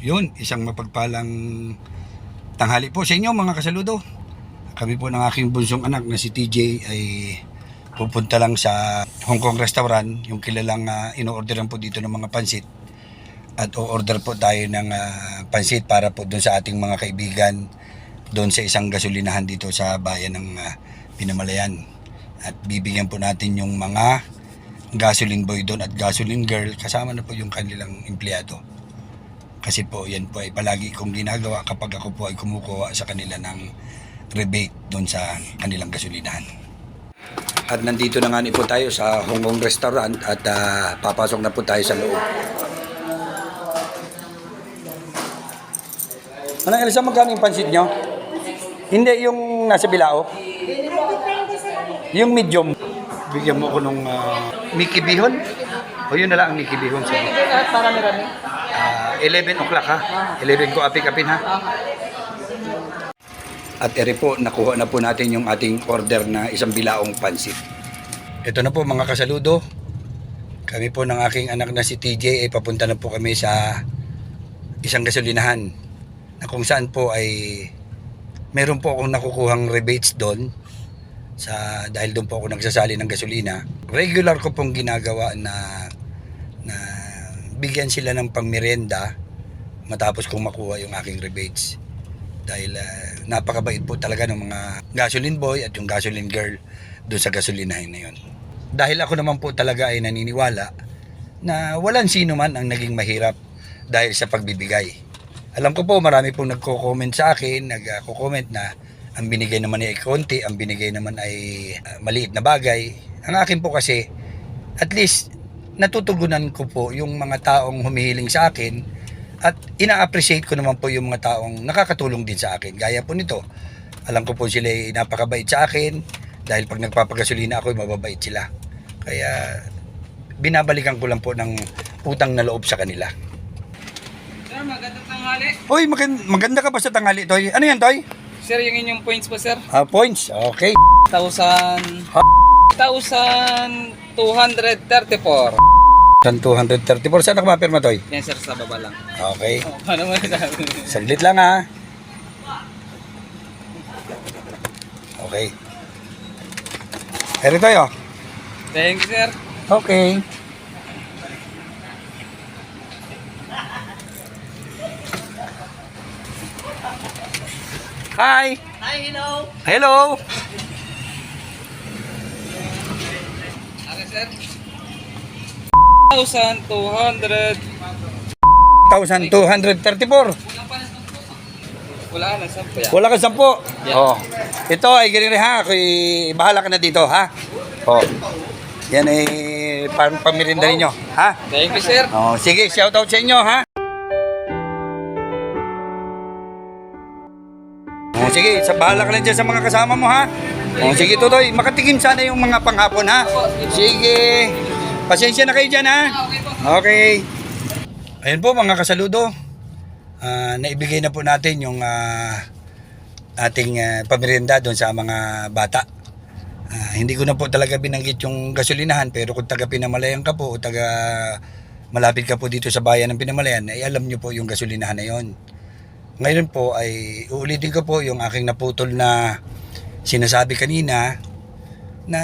Yun, isang mapagpalang tanghali po sa inyo mga kasaludo. Kami po ng aking bunsong anak na si TJ ay pupunta lang sa Hong Kong restaurant, yung kilalang uh, ino-orderan po dito ng mga pansit. At o-order po tayo ng ah, pansit para po doon sa ating mga kaibigan doon sa isang gasolinahan dito sa bayan ng ah, Pinamalayan. At bibigyan po natin yung mga gasoline boy doon at gasoline girl kasama na po yung kanilang empleyado. Kasi po yan po ay palagi kong ginagawa kapag ako po ay kumukuha sa kanila ng rebate doon sa kanilang gasolinahan. At nandito na nga ni po tayo sa Hong Kong restaurant at ah, papasok na po tayo sa loob. Anong Elsa, magkano yung pansit nyo? Hindi, yung nasa bilao. Yung medium. Bigyan mo ko nung ah, Mickey Bihon. O yun na lang ang Mickey Bihon. Sige. Lahat para marami. Ah, 11 o'clock ha. 11 ko apik-apin ha. At ere po, nakuha na po natin yung ating order na isang bilaong pansit. Ito na po mga kasaludo. Kami po ng aking anak na si TJ ay papunta na po kami sa isang gasolinahan na kung saan po ay meron po akong nakukuhang rebates doon sa dahil doon po ako nagsasali ng gasolina. Regular ko pong ginagawa na na bigyan sila ng pangmerienda matapos kong makuha yung aking rebates. Dahil ah, napakabait po talaga ng mga gasoline boy at yung gasoline girl doon sa gasolinahin na yun. Dahil ako naman po talaga ay naniniwala na walang sino man ang naging mahirap dahil sa pagbibigay. Alam ko po marami pong nagko-comment sa akin, nagko-comment na ang binigay naman ay konti, ang binigay naman ay ah, maliit na bagay. Ang akin po kasi, at least natutugunan ko po yung mga taong humihiling sa akin at ina-appreciate ko naman po yung mga taong nakakatulong din sa akin. Gaya po nito, alam ko po sila ay napakabait sa akin dahil pag nagpapagasolina ako, mababait sila. Kaya binabalikan ko lang po ng utang na loob sa kanila. Sir, magandang tanghali. Uy, maganda, maganda ka ba sa tanghali, Toy? Ano yan, Toy? Sir, yung inyong points po, sir. Ah, points. Okay. 1,000... Ha? 1,234. 234. Saan ka mapirma, Toy? Yan, sir, sa baba lang. Okay. Oh, paano mo nasabi? Saglit lang, ha? Okay. Pero tayo. Thank you, sir. Okay. Hi. Hi, hello. Hello. Okay, sir. 1,200. 1,234. Wala na, sir. Kuya. Wala ka sampo. Yeah. Oh. Ito ay ganyan ha. Ako'y bahala ka na dito, ha. Oh. Yan ay pam pamirinda ninyo, ha. Thank you, sir. Oh, sige, shout out sa inyo, ha. Oh, sige, sa bahala ka lang dyan sa mga kasama mo, ha. Oh, sige, Tutoy, makatikim sana yung mga panghapon, ha. Sige. Pasensya na kayo dyan, ha. Okay. Ayun po mga kasaludo. Ah, naibigay na po natin yung ah, ating uh, pamerienda doon sa mga bata. Ah, hindi ko na po talaga binanggit yung gasolinahan pero kung taga Pinamalayan ka po o taga malapit ka po dito sa bayan ng Pinamalayan ay alam nyo po yung gasolinahan na yon. Ngayon po ay uulitin ko po yung aking naputol na sinasabi kanina na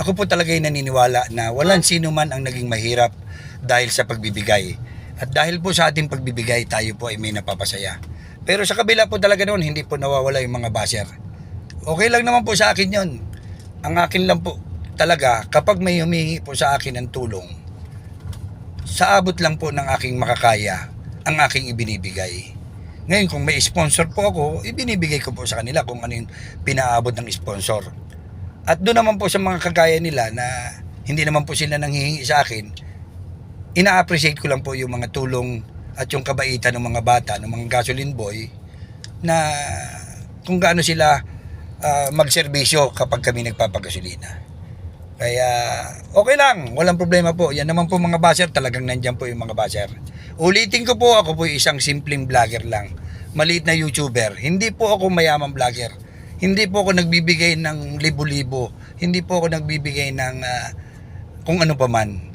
ako po talaga ay naniniwala na walang sino man ang naging mahirap dahil sa pagbibigay. At dahil po sa ating pagbibigay, tayo po ay may napapasaya. Pero sa kabila po talaga noon, hindi po nawawala yung mga basher. Okay lang naman po sa akin yon. Ang akin lang po talaga, kapag may humingi po sa akin ng tulong, sa abot lang po ng aking makakaya, ang aking ibinibigay. Ngayon, kung may sponsor po ako, ibinibigay ko po sa kanila kung ano yung pinaabot ng sponsor. At doon naman po sa mga kagaya nila na hindi naman po sila nanghihingi sa akin, ina-appreciate ko lang po yung mga tulong at yung kabaitan ng mga bata, ng mga gasoline boy, na kung gaano sila ah, magserbisyo kapag kami nagpapagasolina. Kaya okay lang, walang problema po. Yan naman po mga baser, talagang nandyan po yung mga baser. Ulitin ko po, ako po isang simpleng vlogger lang. Maliit na YouTuber. Hindi po ako mayamang vlogger. Hindi po ako nagbibigay ng libo-libo. Hindi po ako nagbibigay ng ah, kung ano pa man.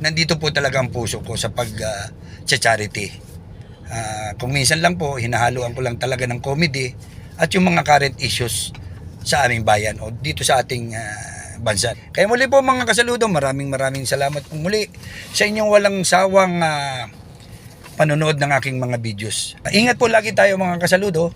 nandito po talaga ang puso ko sa pag ah, sa charity. Ah, kung minsan lang po, hinahaluan ko lang talaga ng comedy at yung mga current issues sa aming bayan o dito sa ating ah, bansa. Kaya muli po mga kasaludo, maraming maraming salamat po muli sa inyong walang sawang ah, panonood ng aking mga videos. Ingat po lagi tayo mga kasaludo.